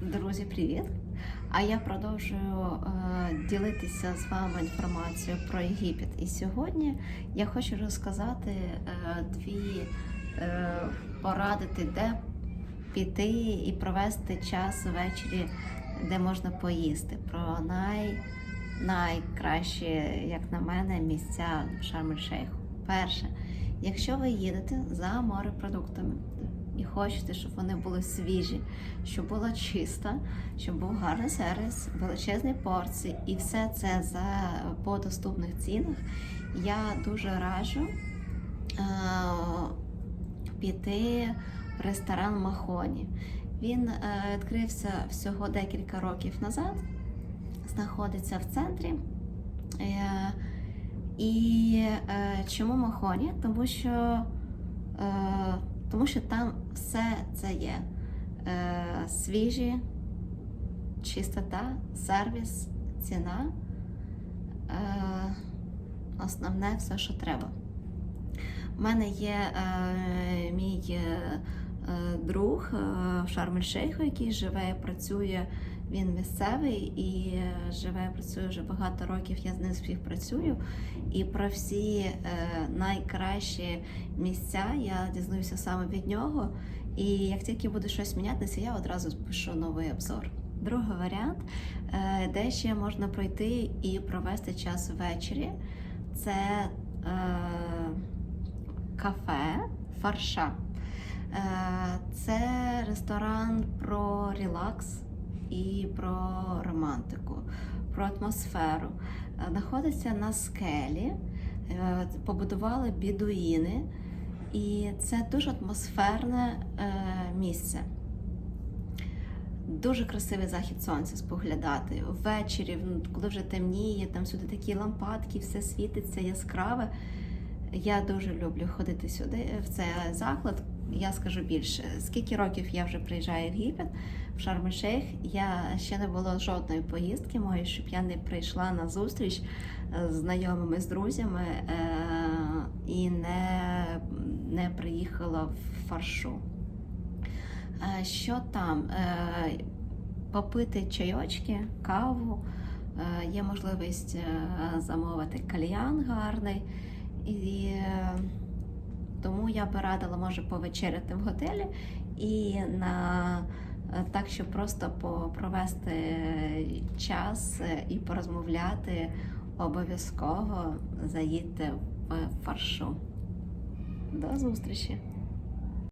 Друзі, привіт! А я продовжую е, ділитися з вами інформацією про Єгипет. І сьогодні я хочу розказати е, дві е, порадити, де піти і провести час ввечері, де можна поїсти. Про най, найкращі, як на мене, місця в Шарм-ель-Шейху. Перше, якщо ви їдете за морепродуктами і хочете, щоб вони були свіжі, щоб було чисто, щоб був гарний сервіс, величезні порції, і все це за по доступних цінах, я дуже раджу е, піти в ресторан Махоні. Він е, відкрився всього декілька років назад, знаходиться в центрі. Е, і е, чому Махоні? Тому що, е, тому що там все це є. Е, свіжі, чистота, сервіс, ціна. Е, основне все, що треба. У мене є е, мій е, е, друг е, в Шарм-ель-Шейху, який живе і працює. Він місцевий і е, живе, працює вже багато років. Я з ним співпрацюю. І про всі е, найкращі місця я дізнаюся саме від нього. І як тільки буде щось мінятися, я одразу пишу новий обзор. Другий варіант, е, де ще можна пройти і провести час ввечері, це е, кафе Фарша. Е, Це ресторан про релакс і про романтику, про атмосферу. Е, Знаходиться на скелі, е, побудували бідуїни, і це дуже атмосферне е, місце. Дуже красивий захід сонця споглядати. Ввечері, ну, коли вже темніє, там сюди такі лампадки, все світиться яскраве. Я дуже люблю ходити сюди, в цей заклад. Я скажу більше, скільки років я вже приїжджаю в Єгипет, в Шарм-ель-Шейх, я ще не було жодної поїздки моєї, щоб я не прийшла на зустріч з знайомими, з друзями е- і не, не приїхала в фаршу. Е, Що там? Е, Попити чайочки, каву, е, є можливість е, замовити кальян гарний. І е, тому я би радила, може, повечеряти в готелі і на е, так, щоб просто провести час е, і порозмовляти, обов'язково заїдьте в фаршу. До зустрічі!